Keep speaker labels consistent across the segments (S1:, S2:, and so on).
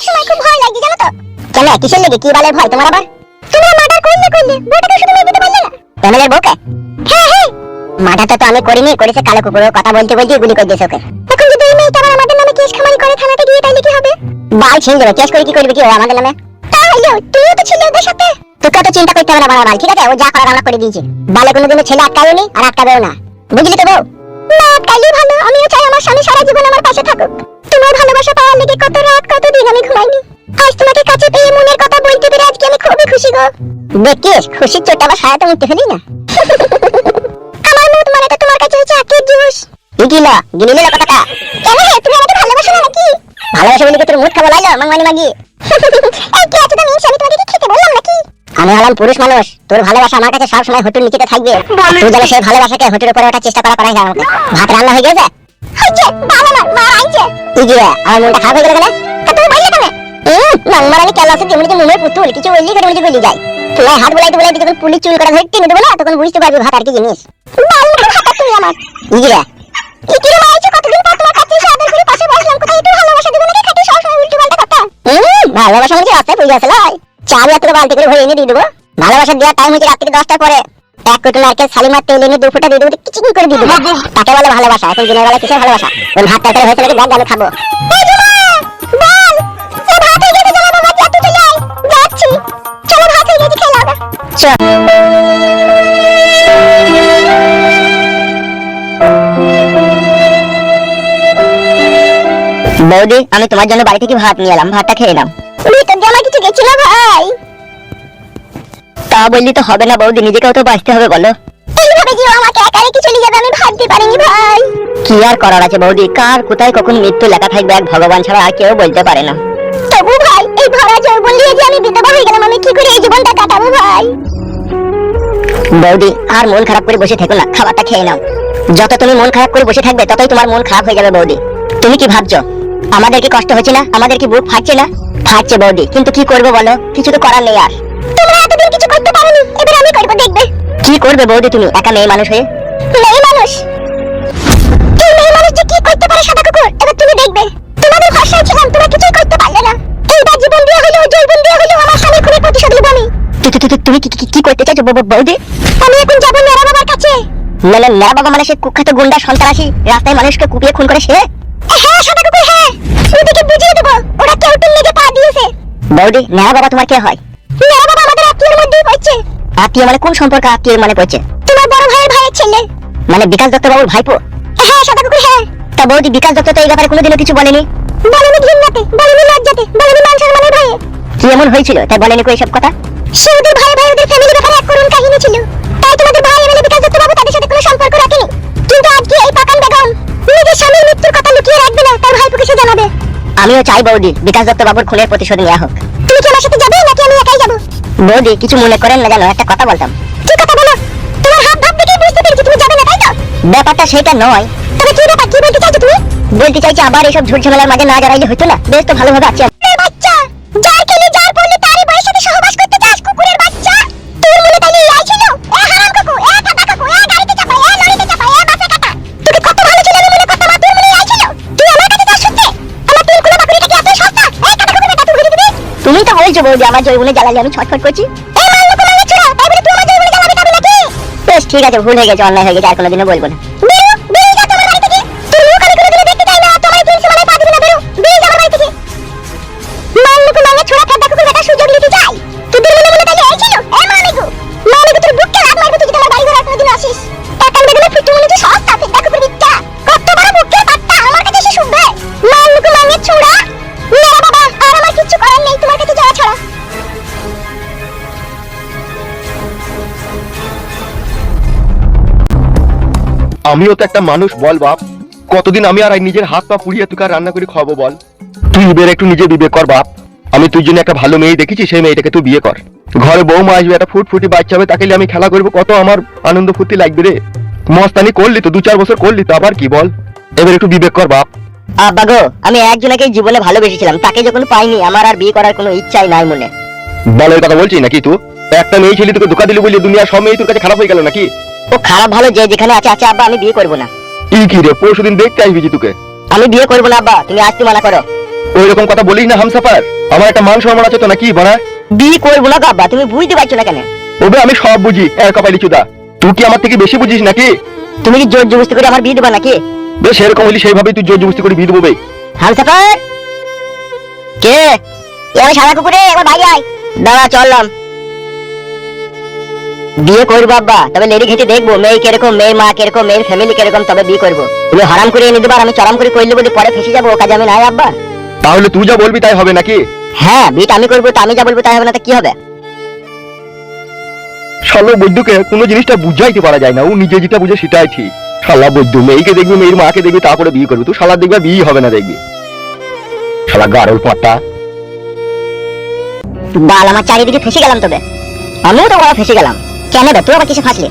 S1: অনেক সময় খুব ভয় লাগে, জানো তো? কেন, কিসের লেগে? কি বালের ভয়? তোমার আবার? তোমরা মার্ডার করলে করলে, বউটাকে শুধু মেরে দিতে পারলে না? এমএলএর বউকে? হ্যাঁ হ্যাঁ। মার্ডারটা তো আমি করিনি, করেছে কালো কুকুর কথা বলতে বলতে গুলি করে দিয়েছে ওকে। এখন যদি এই মেয়েটা আবার আমাদের নামে কেস খামারি করে, থানাতে গিয়ে তাইলে কি হবে? বাল ছিন দেবে, কেস করে কি করবে কি? আমাদের নামে? তাহলে তুইও তো ছিলে ওদের সাথে। তোকে তো চিন্তা করতে হবে না বাড়া বাল, ঠিক আছে? ও যা করার আমরা করে দিয়েছি। বালে কোনোদিনও ছেলে আটকায়নি আর আটকাবেও না। বুঝলি তো বউ? না, আটকাইলেই ভালো, আমিও চাই আমার স্বামী সারা জীবন আমার পাশে থাকুক। তোমার ভালোবাসা পাওয়ার লেগে কত রাত কত দিন আমি ঘুমাইনি। আজ তোমাকে কাছে পেয়ে মনের কথা বলতে পেরে আজকে আমি খুবই খুশি গো। দেখিস খুশির চোট আবার সারাতে উঠতে ফেলি না। আমার মুখ মানে তো তোমার কাছে হচ্ছে আখের জুস। গিল গিলিলে কথাটা। কেন হে তুমি আমাকে ভালোবাসো না নাকি? ভালোবাসো বলে কি তোর মুখ খাব লাইলো মাংমানি মাগি। এই কি আমি তোমাকে কি খেতে বললাম নাকি? আমি হলাম পুরুষ মানুষ তোর ভালোবাসা আমার কাছে সব সময় হোটেল নিচেতে থাকবে। তুই যেন সেই ভালোবাসাকে হোটেলের উপরে ওঠার চেষ্টা করা করাই যায় আমাকে। ভাত রান্না হয়ে গেছে ভালো না মা আইছে। আমার মনটা খারাপ হয়ে গেল কেন? কেন? কেন কিছু বললি বললি বলি যায় তোমার হাত বলাইতে বলাইতে যখন পুলিশ চুল তখন বুঝতে পারবি ভাত আর কি জিনিস। তুমি আমার। ভালোবাসা কথা। মানে রাস্তায় পড়ে গেছে লাই চাবি এত বালতি করে ভরে এনে দিয়ে দেবো। ভালোবাসা দেওয়ার টাইম হচ্ছে রাত্রি দশটার পরে। এক কোটি নারকেল সালিমার তেল এনে দু ফুটা দিয়ে দেবো কিচিং করে দিয়ে দেবো তাকে বলে ভালোবাসা এখন দিনের বেলা কিসের ভালোবাসা ওই ভাত তরকারি হয়েছে নাকি দেখ আমি খাব। বৌদি আমি তোমার জন্য বাড়ি থেকে ভাত নিয়ে এলাম ভাতটা খেয়ে নাও। দিয়ে আমার কিছু গেছিল ভাই। তা বললি তো হবে না বৌদি নিজেকেও তো বাঁচতে হবে বলো। এইভাবে যে আমাকে একা রেখে চলে যাবে আমি ভাবতে পারিনি ভাই। কি আর করার আছে বৌদি কার কোথায় কখন মৃত্যু লেখা থাকবে এক ভগবান ছাড়া আর কেউ বলতে পারে না। তবু ভাই এই ভরা যৌবন নিয়ে যে আমি বিধবা হয়ে গেলাম আমি কি করে এই জীবনটা কাটাবো ভাই? বৌদি আর মন খারাপ করে বসে থেকো না খাবারটা খেয়ে নাও। যত তুমি মন খারাপ করে বসে থাকবে ততই তোমার মন খারাপ হয়ে যাবে বৌদি। তুমি কি ভাবছ? আমাদের কি কষ্ট হচ্ছে না? আমাদের কি বুক ফাটছে না? ফাটছে বৌদি কিন্তু কি করব বলো? কিছু তো করার নেই আর। কি করবে বৌদি তুমি একা মেয়ে মানুষ হয়ে। মেয়ে মানুষ? তুই মেয়ে মানুষ যে কি করতে পারে সাদা কুকুর? এবার তুমি দেখবে। তোমাদের ভরসায় ছিলাম তোমরা কিছুই করতে পারলে না। এইবার জীবন দিয়ে হলেও জৈবন দিয়ে হলেও আমার স্বামীর খুনের প্রতিশোধ নেব আমি তুমি কি কি- করতে চাইছো বৌদি? আমি এখন যাব মেরা বাবার কাছে। মানে মেরা বাবা মানে সে কুখ্যাত গুন্ডা সন্ত্রাসী রাস্তায় মানুষকে কুপিয়ে খুন করে সে? হ্যাঁ সাদা কুকুর হ্যাঁ। ওদিকে বুঝিয়ে দেবো। ওরা কেউ লেগে পা দিয়েছে। বৌদি মেরা বাবা তোমার কে হয়? আত্মীয় মানে কোন সম্পর্ক আত্মীয়ের মানে পড়ছে? তোমার বড় ভাইয়ের ভাইয়ের ছেলে। মানে বিকাশ দত্ত বাবুর ভাইপো? হ্যাঁ সাদা কুকুর হ্যাঁ। তা বৌদি বিকাশ দত্ত তো এই ব্যাপারে কোনোদিনও কিছু বলেনি? বলেনি ঘৃণাতে বলেনি লজ্জাতে বলেনি মান সম্মানের ভয়ে। কি এমন হয়েছিল? তাই বলেনি কো এইসব কথা? সে ওদের ভাই ভাই ওদের ফ্যামিলি ব্যাপারে এক করুণ কাহিনী ছিল। তাই তোমাদের ভাই এমএলএ বিকাশ দত্ত বাবু তাদের সাথে কোনো সম্পর্ক রাখেনি। কিন্তু আজকে এই পাকান বেগম নিজের স্বামীর মৃত্যুর কথা লুকিয়ে রাখবে না তার ভাইপোকে সে জানাবে। আমিও চাই বৌদি বিকাশ দত্ত বাবুর খুনের প্রতিশোধ নেওয়া হোক। তুমি কি আমার সাথে যাবে নাকি আমি একাই যাব? বৌদি কিছু মনে করেন না জানো একটা কথা বলতাম। কি কথা বলো? তোমার হাত ভাব দেখে বুঝতে পেরেছি তুমি যাবে না তাই তো? ব্যাপারটা সেটা নয়। তবে কি ব্যাপার? কি বলতে চাইছো তুমি? বলতে চাইছি আবার এইসব ঝুট ঝামেলার মাঝে না জড়াইলে হতো না। বেশ তো ভালোভাবে আছি বলছো বৌদি, আমার জয়গুলো জ্বালালে আমি ছটফট করছি। বেশ, ঠিক আছে, ভুল হয়ে গেছে, অন্যায় হয়ে গেছে, আর কোনোদিনও বলব না।
S2: আমিও তো একটা মানুষ বল বাপ। কতদিন আমি আর নিজের হাত পা পুড়িয়ে তুই আর রান্না করে খাব বল? তুই এবার একটু নিজে বিবেক কর বাপ। আমি তুই জন্য একটা ভালো মেয়ে দেখেছি সেই মেয়েটাকে তুই বিয়ে কর। ঘরে বৌমা আসবে একটা ফুট ফুটি বাচ্চা হবে তাকে আমি খেলা করব কত আমার আনন্দ ফুর্তি লাগবে রে। মস্তানি করলি তো দু চার বছর করলি তো আবার কি বল? এবার একটু বিবেক কর বাপ।
S1: আব্বা গো আমি একজনকে জীবনে ভালোবেসেছিলাম তাকে যখন পাইনি আমার আর বিয়ে করার কোনো ইচ্ছাই নাই মনে।
S2: বলের কথা বলছি নাকি তুই? একটা মেয়ে ছেলে তোকে ধোকা দিলি বলি দুনিয়া সব মেয়ে তোর কাছে খারাপ হয়ে গেল নাকি?
S1: ও খারাপ ভালো যে যেখানে আছে আছে আব্বা আমি বিয়ে করব না।
S2: ই কি রে পরশু দিন দেখতে আসবি তোকে।
S1: আমি বিয়ে করব না আব্বা তুমি আসতে মানা করো।
S2: ওই রকম কথা বলিস না হামসাফার আমার একটা মান সম্মান আছে তো নাকি বাড়া?
S3: বিয়ে করব না গাব্বা তুমি বুঝতে পারছ না কেন?
S2: ওবে আমি সব বুঝি এক কপালি চুদা। তুই কি আমার থেকে বেশি বুঝিস নাকি?
S3: তুমি কি জোর জবস্তি করে আমার বিয়ে দেবা নাকি?
S2: বেশ সেরকম হলি সেইভাবেই তুই জোর জবস্তি করে বিয়ে দেবো বে।
S3: হামসাফার! কে? এ আমি সাদা কুকুরে একবার ভাই আয়। দাঁড়া চললাম বিয়ে করব আব্বা তবে লেডি ঘেটে দেখব মেয়ে কীরকম মেয়ের মা কীরকম মেয়ের ফ্যামিলি কীরকম তবে বিয়ে করব। তুমি হারাম করে এনে দেবার আমি চরম করে করলে বলে পরে ফেসে যাব ও কাজে আমি নাই আব্বা।
S2: তাহলে তুই যা বলবি তাই হবে নাকি?
S3: হ্যাঁ বিয়েটা আমি করব তো আমি যা বলব তাই হবে না তো কি হবে?
S2: শালা বৈদ্যকে কোনো জিনিসটা বুঝাইতে পারা যায় না ও নিজে যেটা বুঝে সেটাই ঠিক। শালা বৈদ্য মেয়েকে দেখবি মেয়ের মাকে দেখবি তারপরে বিয়ে করবি তুই শালা দেখবে বিয়ে হবে না দেখবি। শালা গারল পাট্টা।
S3: বাল আমার চারিদিকে ফেসে গেলাম তবে আমিও তো বড় ফেসে গেলাম। কেন বে তুই আবার কিছু ফাঁসলি?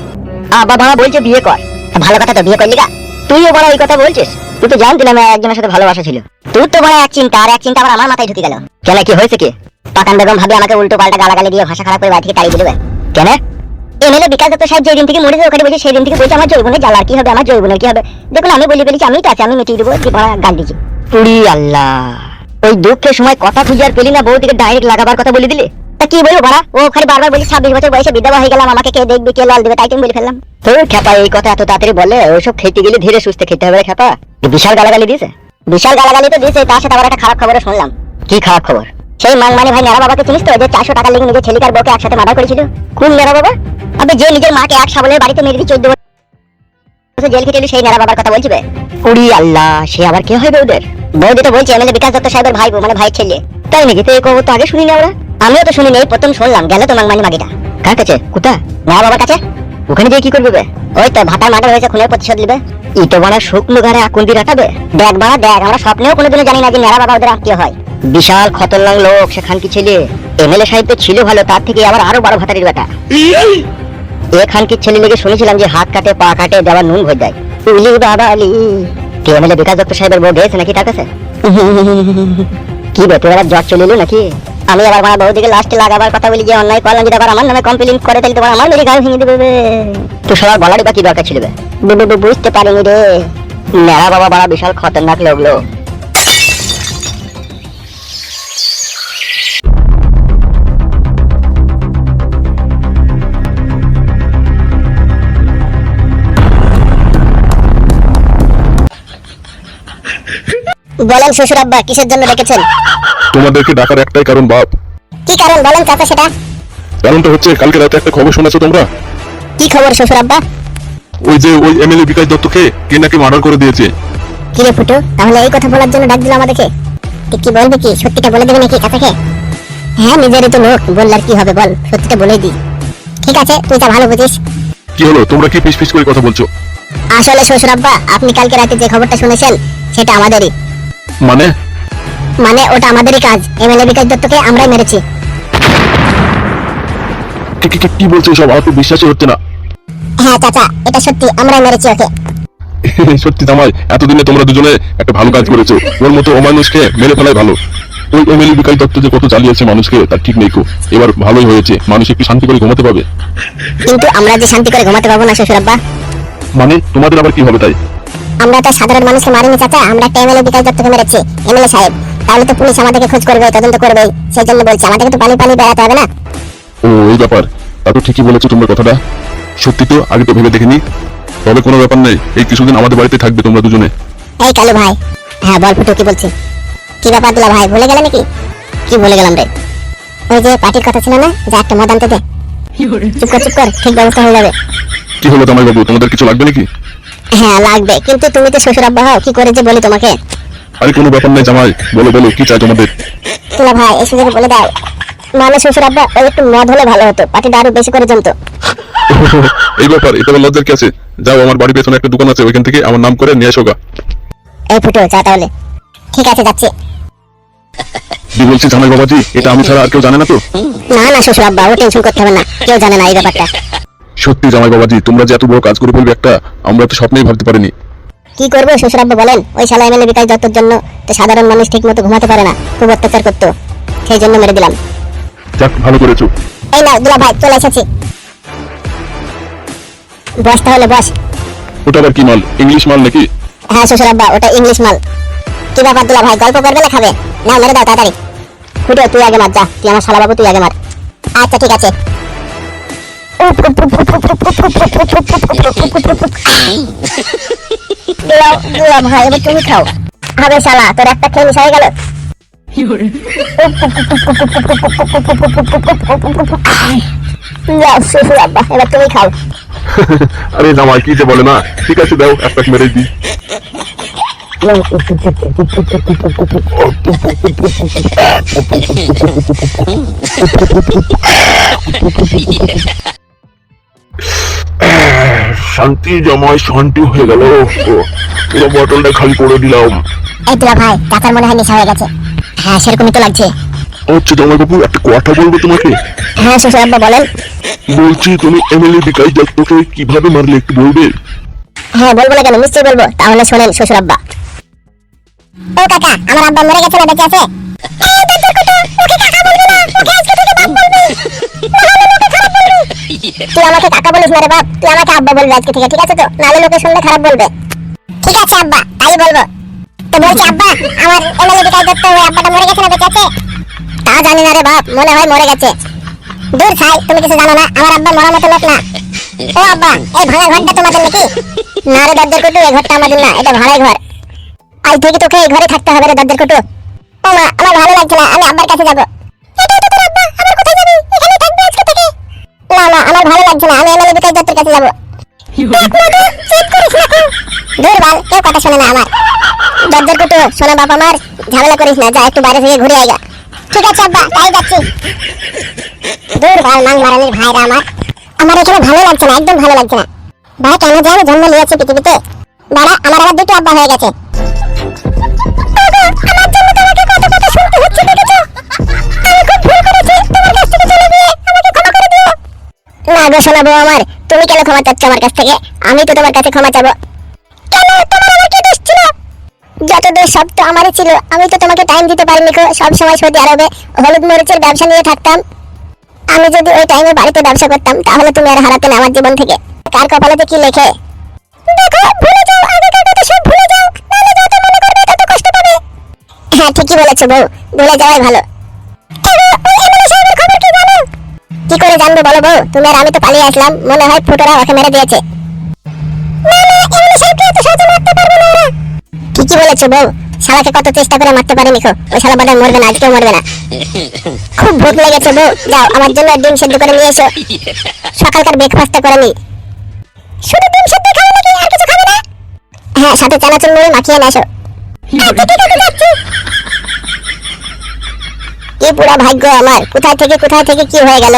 S3: বাবা বলছে বিয়ে কর। ভালো কথা তো বিয়ে করলি গা। তুইও বড় ওই কথা বলছিস? তুই তো জানতিলাম একজনের সাথে ভালোবাসা ছিল। তুই তো বড় এক চিন্তা, আর এক চিন্তা আবার আমার মাথায় ঢুকে গেল। কেন কি হয়েছে কি? পাকান বেগম ভাবে আমাকে উল্টো পাল্টা গালাগালি দিয়ে ভাষা খারাপ করে বাড়ি থেকে তাড়িয়ে দিবে কেন? এমএলএ বিকাশ দত্ত সাহেব যেদিন থেকে মরেছে ওখানে বলছে সেই দিন থেকে বলছে, আমার জৈবনের জ্বালার কি হবে? আমার জৈবনের কি হবে? দেখুন, আমি বলি বলেছি আমি তো আছি, আমি মিটিয়ে দেবো গাল পুরি আল্লাহ! ওই দুঃখের সময় কথা খুঁজে আর পেলি না বউ থেকে ডাইরেক্ট লাগাবার কথা বলে দিলি? তা কি বলব ভাড়া ও খালি বারবার বলছি ছাব্বিশ বছর বয়সে বিধবা হয়ে গেলাম আমাকে কে দেখবে কে লাল দেবে তাই তুমি বলে ফেললাম। খেপা এই কথা এত তাড়াতাড়ি বলে খেতে গেলে ধীরে সুস্থে খেতে হবে খেপা। বিশাল গালাগালি দিয়েছে। বিশাল গালাগালি তো দিয়েছে তার সাথে আবার একটা খারাপ খবরও শুনলাম। কি খারাপ খবর? সেই মাংমানি ভাই নেড়া বাবাকে চিনিস তো যে চারশো টাকা লেগে নিজের ছেলেকার বউকে একসাথে মার্ডার করেছিল? কোন নেড়া বাবা? আবে যে নিজের মাকে এক সাবলের বাড়িতে মেরে দিয়ে চোদ্দ বছর জেল খেটে সেই নেড়া বাবার কথা বলছিবে? উড়ি আল্লাহ সে আবার কে হবে ওদের বৌদি তো বলছে এমএলএ বিকাশ দত্ত সাহেবের ভাই মানে ভাই ছেলে। তাই নাকি? তো এই খবর তো আগে শুনিনি আমরা। আমিও তো শুনিনি এই প্রথম শুনলাম গেল তো মাংমানি মাগিটা। কার কাছে? কোথা নেড়া বাবার কাছে। ওখানে গিয়ে কি করবে বে? ওই তো ভাতার মার্ডার হয়েছে খুনের প্রতিশোধ নেবে। ই তো বানা শুকনো ঘরে আকুন্দি রাখাবে? দেখ বাড়া দেখ আমরা স্বপ্নেও কোনোদিনও জানি না যে নেড়া বাবা ওদের আত্মীয় হয়। বিশাল খতরনাক লোক সেখান কি ছেলে? এমএলএ সাহেব তো ছিল ভালো তার থেকে আবার আরও বড় ভাতারির বেটা। এখান কি ছেলে লেগে শুনেছিলাম যে হাত কাটে পা কাটে দেওয়ার নুন হয়ে যায়। উলি বাবা আলি। কে এমএলএ বিকাশ দত্ত সাহেবের বউ গেছে নাকি তার কাছে? কি বে তোর আবার জ্বর চলে এলো নাকি? আমি আবার আমার বউদিকে লাস্টে লাগাবার কথা বলি, যে অনলাইন করলাম যদি আবার আমার নামে কমপ্লেন করে, তাহলে তোমার আমার মেরে গাল ভেঙে দেবে। তো সবার বলারই বা কি দরকার ছিল বুঝতে পারিনি রে। মেরা বাবা, বড় বিশাল খতরনাক লোক। বলেন শ্বশুর আব্বা কিসের জন্য ডেকেছেন?
S4: তোমাদেরকে ডাকার একটাই কারণ বাপ।
S3: কি কারণ বলেন চাচা সেটা?
S4: কারণটা হচ্ছে কালকে রাতে একটা খবর শোনাছো তোমরা?
S3: কি খবর শ্বশুর আব্বা?
S4: ওই যে ওই এমএলএ বিকাশ দত্তকে কে নাকি মার্ডার করে দিয়েছে।
S3: কি রে ফুটু তাহলে এই কথা বলার জন্য ডাক দিল আমাদেরকে। তুই কি বলবি কি সত্যিটা বলে দিবি নাকি কাকাকে হ্যাঁ নিজেরই তো লোক বললে আর কি হবে বল সত্যিটা বলে দি ঠিক আছে তুই তা ভালো বুঝিস।
S4: কি হলো তোমরা কি পিস পিস করে কথা বলছো?
S3: আসলে শ্বশুর আব্বা আপনি কালকে রাতে যে খবরটা শুনেছেন সেটা আমাদেরই।
S4: মানে?
S3: মানে ওটা আমাদেরই কাজ। এমএলএ বিকাশ দত্তকে আমরাই মেরেছি।
S4: কি- কি- কি- কি বলছো সব আমার তো বিশ্বাসই হচ্ছে না।
S3: হ্যাঁ চাচা এটা সত্যি আমরাই মেরেছি ওকে।
S4: সত্যি জামাই এতদিনে তোমরা দুজনে একটা ভালো কাজ করেছ। ওর মতো অমানুষকে মেরে ফেলাই ভালো। ওই এমএলএ বিকাশ দত্ত যে কত চালিয়েছে মানুষকে তার ঠিক নেই কো। এবার ভালোই হয়েছে। মানুষ একটু শান্তি করে ঘুমাতে পাবে।
S3: কিন্তু আমরা যে শান্তি করে ঘুমাতে পারব না শ্বশুর আব্বা
S4: মানে তোমাদের আবার কি হবে তাই?
S3: আমরা তো সাধারণ মানুষকে মারিনি চাচা আমরা একটা এমএলএ বিকাশ দত্তকে মেরেছি এমএলএ সাহেব। তাহলে তো পুলিশ আমাদেরকে খোঁজ করবে তদন্ত করবে সেই জন্য বলছি আমাদেরকে তো পালি পালি বেড়াতে হবে না?
S4: ও এই ব্যাপার। তা তো ঠিকই বলেছ তোমরা কথাটা। সত্যি তো আগে তো ভেবে দেখিনি। তবে কোনো ব্যাপার নেই এই কিছুদিন আমাদের বাড়িতে থাকবে তোমরা দুজনে।
S3: এই কালু ভাই হ্যাঁ বল ফুটু কি বলছি কি ব্যাপার দিলা ভাই ভুলে গেলে নাকি? কি ভুলে গেলাম রে? ওই যে পার্টির কথা ছিল না যে একটা মদ আনতে দে। চুপ কর চুপ কর ঠিক ব্যবস্থা হয়ে যাবে।
S4: কি হলো তোমার বাবু তোমাদের কিছু লাগবে নাকি?
S3: হ্যাঁ লাগবে। কিন্তু তুমি তো শ্বশুর আব্বা হও কি করে যে বলি তোমাকে?
S4: আরে কোনো ব্যাপার নেই জামাই বলো বলো কি চাই তোমাদের?
S3: তুলা ভাই এসে যদি বলে দাও মানে শ্বশুর আব্বা ওই একটু মদ হলে ভালো হতো পার্টিটা আরও বেশি করে জমতো।
S4: এই ব্যাপার এটা লজ্জার কি আছে? যাও আমার বাড়ির পেছনে একটা দোকান আছে ওইখান থেকে আমার নাম করে নিয়ে এসোগা
S3: এই ফুটো চা তাহলে। ঠিক আছে যাচ্ছি।
S4: কি বলছি জামাই বাবাজি? এটা আমি ছাড়া আর কেউ জানে না তো?
S3: না না শ্বশুর আব্বা ও টেনশন করতে হবে না কেউ জানে না এই ব্যাপারটা।
S4: সত্যি জামাই বাবাজি তোমরা যে এত বড় কাজ করে ফেলবে একটা আমরা তো স্বপ্নেই ভাবতে পারিনি।
S3: কি করব শ্বশুর আব্বা বলেন ওই শালা এমএলএ বিকাশ দত্তর জন্য তো সাধারণ মানুষ ঠিক মতো ঘুমাতে পারে না খুব অত্যাচার করতো সেই জন্য মেরে দিলাম।
S4: যাক ভালো করেছ।
S3: এই না দুলা ভাই চলে এসেছি। বস তাহলে বস।
S4: ওটা আবার কি মাল? ইংলিশ মাল নাকি?
S3: হ্যাঁ শ্বশুর আব্বা ওটা ইংলিশ মাল। কি ব্যাপার দুলা ভাই গল্প করবে না খাবে?
S1: না মেরে দাও তাড়াতাড়ি। ফুটো তুই আগে মার যা তুই আমার শালা বাবু তুই আগে মার। আচ্ছা ঠিক আছে। দিলাও দিলাম ভাই এবার তুমি খাও হবে শালা তোর একটা খেয়ে মিশা হয়ে গেল এবার তুমি খাও
S4: আরে জামাই কি যে বলে না? ঠিক আছে, দাও একটা মেরে দিই। শান্তি জামাই শান্তি হয়ে গেল। পুরো বটলটা খালি করে দিলাম।
S1: এই তোরা ভাই কাকার মনে হয় নেশা হয়ে গেছে। হ্যাঁ সেরকমই তো লাগছে।
S4: আচ্ছা জামাই বাবু একটা কথা বলব তোমাকে?
S1: হ্যাঁ শ্বশুর আব্বা বলেন।
S4: বলছি তুমি এমএলএ বিকাশ দত্তকে কীভাবে মারলে একটু বলবে?
S1: হ্যাঁ বলব না কেন নিশ্চয়ই বলব। তাহলে শোনেন শ্বশুর আব্বা। ও কাকা আমার আব্বা মরে গেছে না বেঁচে আছে? তুই আমাকে কাকা বলিস না রে বাপ, তুই আমাকে আব্বা বলবি আজকে থেকে, ঠিক আছে তো? নাহলে লোকে শুনলে খারাপ বলবে। ঠিক আছে আব্বা, তাই বলব। তো বলছি আব্বা, আমার এমএলএ বিকাশ দত্ত ওই আব্বাটা মরে গেছে না বেঁচে আছে? তা জানি না রে বাপ, মনে হয় মরে গেছে। দূর খাই তুমি কিছু জানো না, আমার আব্বা মরার মতো লোক না। ও আব্বা, এই ভাঙা ঘরটা তোমাদের নাকি? না রে দরজার কুটু, এই ঘরটা আমাদের না, এটা ভাড়াই ঘর। আজ থেকে তোকে এই ঘরে থাকতে হবে রে দরজার কুটু। ও মা, আমার ভালো লাগছে না, আমি আব্বার কাছে যাব। এটাই তো তোর আব্বা আবার কোথায় যাবি? না না আমার ভালো লাগছে না আমি এমএলএ বিকাশ দত্তের কাছে যাব। দূর বাল কেউ কথা শোনে না আমার। দরজার কুটু শোনা বাবা আমার ঝামেলা করিস না যা একটু বাইরে থেকে ঘুরে আইগা ঠিক আছে আব্বা তাই যাচ্ছি। দূর ভাই মাং মারানির ভাইরা আমার। আমার এখানে ভালো লাগছে না একদম ভালো লাগছে না। ভাই কেন যে আমি জন্ম নিয়েছি পৃথিবীতে? দাঁড়া আমার আবার দুটো আব্বা হয়ে গেছে। না গো শোনাবো আমার, তুমি কেন ক্ষমা চাচ্ছ আমার কাছ থেকে? আমি তো তোমার কাছে ক্ষমা চাবো। কেন? তোমার আমার কি দোষ ছিল? যত দোষ সব তো আমারই ছিল। আমি তো তোমাকে টাইম দিতে পারিনি গো। সব সময় সৌদি আরবে হলুদ মরিচের ব্যবসা নিয়ে থাকতাম। আমি যদি ওই টাইমে বাড়িতে ব্যবসা করতাম, তাহলে তুমি আর হারাতে না আমার জীবন থেকে। কার কপালেতে কি লেখে? দেখো, ভুলে যাও, আগেকার কথা সব ভুলে যাও। নাহলে যত মনে করবে, তত কষ্ট পাবে। হ্যাঁ ঠিকই বলেছ বউ। ভুলে যাওয়াই ভালো। কি করে জানব বলো বউ? তুমি আর আমি তো পালিয়ে আসলাম। মনে হয় ফুটোরা ওকে মেরে দিয়েছে। ওরা। ঠিকই বলেছ বউ। শালাকে কত চেষ্টা করে মারতে পারেনি খো। ওই শালা বাদায় মরবে না আজকেও মরবে না। খুব ভোক লেগেছে বউ। যাও আমার জন্য ডিম সেদ্ধ করে নিয়ে এসো। সকালকার ব্রেকফাস্টটা করে নি। শুধু ডিম সেদ্ধ খাবে নাকি আর কিছু খাবে না? হ্যাঁ সাথে চানাচুর মুড়ি মাখিয়ে নিয়ে এসো। আচ্ছা, ঠিক আছে, যাচ্ছি। কি পুরা ভাগ্য আমার? কোথায় থেকে কোথায় থেকে কি হয়ে গেল?